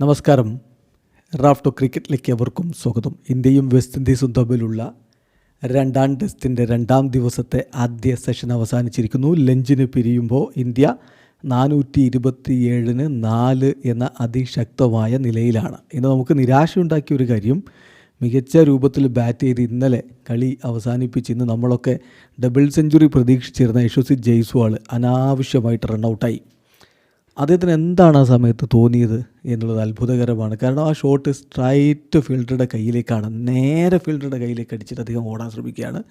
നമസ്കാരം. റാഫ്റ്റോ ക്രിക്കറ്റിലേക്ക് അവർക്കും സ്വാഗതം. ഇന്ത്യയും വെസ്റ്റ് ഇൻഡീസും തമ്മിലുള്ള രണ്ടാം ടെസ്റ്റിന്റെ രണ്ടാം ദിവസത്തെ ആദ്യ സെഷൻ അവസാനിച്ചിരിക്കുന്നു. ലഞ്ചിന് പിരിയുമ്പോൾ ഇന്ത്യ നാനൂറ്റി ഇരുപത്തിയേഴിന് നാല് എന്ന അതിശക്തമായ നിലയിലാണ്. ഇന്ന് നമുക്ക് നിരാശയുണ്ടാക്കിയ ഒരു കാര്യം മികച്ച രൂപത്തിൽ ബാറ്റ് ചെയ്ത് ഇന്നലെ കളി അവസാനിപ്പിച്ച് ഇന്ന് നമ്മളൊക്കെ ഡബിൾ സെഞ്ചുറി പ്രതീക്ഷിച്ചിരുന്ന യശസ്വി ജയ്സ്വാൾ അനാവശ്യമായിട്ട് റണ്ണൗട്ടായി. അദ്ദേഹത്തിന് എന്താണ് ആ സമയത്ത് തോന്നിയത് എന്നുള്ളത് അത്ഭുതകരമാണ്. കാരണം ആ ഷോട്ട് സ്ട്രൈറ്റ് ഫീൽഡറുടെ കയ്യിലേക്കാണ് നേരെ ഫീൽഡറുടെ കയ്യിലേക്ക് അടിച്ചിട്ട് അദ്ദേഹം ഓടാൻ ശ്രമിക്കുകയാണ്.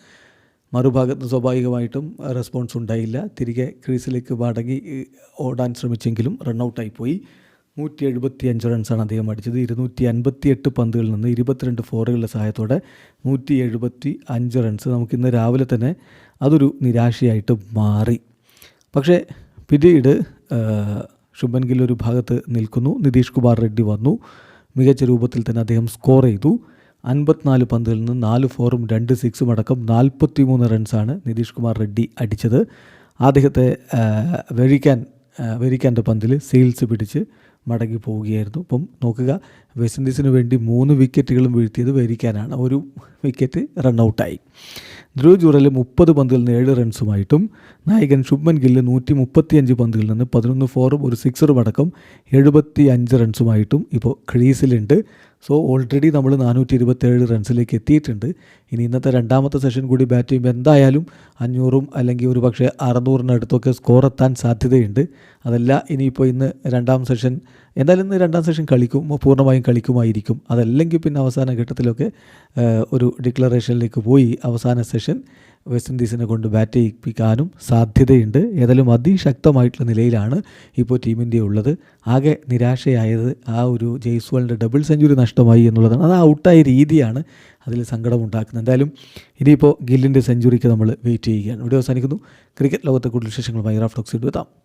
മറുഭാഗത്ത് സ്വാഭാവികമായിട്ടും റെസ്പോൺസ് ഉണ്ടായില്ല. തിരികെ ക്രീസിലേക്ക് മടങ്ങി ഓടാൻ ശ്രമിച്ചെങ്കിലും റണ്ണൗട്ടായി പോയി. നൂറ്റി എഴുപത്തി അഞ്ച് റൺസാണ് അദ്ദേഹം അടിച്ചത്. ഇരുന്നൂറ്റി അൻപത്തി എട്ട് പന്തുകളിൽ നിന്ന് ഇരുപത്തിരണ്ട് ഫോറുകളുടെ സഹായത്തോടെ നൂറ്റി എഴുപത്തി അഞ്ച് റൺസ് നമുക്കിന്ന് രാവിലെ തന്നെ അതൊരു നിരാശയായിട്ട് മാറി. പക്ഷേ പിന്നീട് ശുഭൻ ഗിൽ ഒരു ഭാഗത്ത് നിൽക്കുന്നു. നിതീഷ് കുമാർ റെഡ്ഡി വന്നു. മികച്ച രൂപത്തിൽ തന്നെ അദ്ദേഹം സ്കോർ ചെയ്തു. അൻപത്തിനാല് പന്തുകളിൽ നിന്ന് നാല് ഫോറും രണ്ട് സിക്സും അടക്കം നാൽപ്പത്തി മൂന്ന് റൺസാണ് നിതീഷ് കുമാർ റെഡ്ഡി അടിച്ചത്. അദ്ദേഹത്തെ വെഴിക്കാൻ ആ, വെരിക്കാന്റെ പന്തിൽ സെയിൽസ് പിടിച്ച് മടങ്ങി പോവുകയായിരുന്നു. അപ്പം നോക്കുക വെസ്റ്റ് ഇൻഡീസിന് വേണ്ടി മൂന്ന് വിക്കറ്റുകളും വീഴ്ത്തിയത് വരിക്കാനാണ് ഒരു വിക്കറ്റ് റണ്ണൗട്ടായി ധ്രുവ് ജുറൽ മുപ്പത് പന്തിൽ നിന്ന് ഏഴ് റൺസുമായിട്ടും നായകൻ ശുഭ്മൻ ഗില്ല് നൂറ്റി മുപ്പത്തിയഞ്ച് പന്തുകളിൽ നിന്ന് പതിനൊന്ന് ഫോറും ഒരു സിക്സറും അടക്കം എഴുപത്തി അഞ്ച് റൺസുമായിട്ടും ഇപ്പോൾ ക്രീസിലുണ്ട്. സോ ഓൾറെഡി നമ്മൾ നാനൂറ്റി ഇരുപത്തേഴ് റൺസിലേക്ക് എത്തിയിട്ടുണ്ട്. ഇനി ഇന്നത്തെ രണ്ടാമത്തെ സെഷൻ കൂടി ബാറ്റ് ചെയ്യുമ്പോൾ എന്തായാലും അഞ്ഞൂറും അല്ലെങ്കിൽ ഒരു പക്ഷേ അറുന്നൂറിനടുത്തൊക്കെ സ്കോർ എത്താൻ സാധ്യതയുണ്ട്. അതല്ല ഇനിയിപ്പോൾ ഇന്ന് രണ്ടാം സെഷൻ എന്തായാലും ഇന്ന് രണ്ടാം സെഷൻ കളിക്കും പൂർണമായും കളിക്കുമായിരിക്കും. അതല്ലെങ്കിൽ പിന്നെ അവസാന ഘട്ടത്തിലൊക്കെ ഒരു ഡിക്ലറേഷനിലേക്ക് പോയി അവസാന സെഷൻ വെസ്റ്റ് ഇൻഡീസിനെ കൊണ്ട് ബാറ്റ് ചെയ്യിപ്പിക്കാനും സാധ്യതയുണ്ട്. ഏതായാലും അതിശക്തമായിട്ടുള്ള നിലയിലാണ് ഇപ്പോൾ ടീം ഇന്ത്യ ഉള്ളത്. ആകെ നിരാശയായത് ആ ഒരു ജയ്സ്വാളിന്റെ ഡബിൾ സെഞ്ചുറി നഷ്ടമായി എന്നുള്ളതാണ്. അത് ഔട്ടായ രീതിയാണ് അതിൽ സങ്കടം ഉണ്ടാക്കുന്നത്. എന്തായാലും ഇനിയിപ്പോൾ ഗില്ലിന്റെ സെഞ്ചുറിക്ക് നമ്മൾ വെയിറ്റ് ചെയ്യുകയാണ്. ഇവിടെ അവസാനിക്കുന്നു. ക്രിക്കറ്റ് ലോകത്തെ കൂടുതൽ വിശേഷങ്ങൾ റാഫ് ടോക്സിഡ് എത്താം.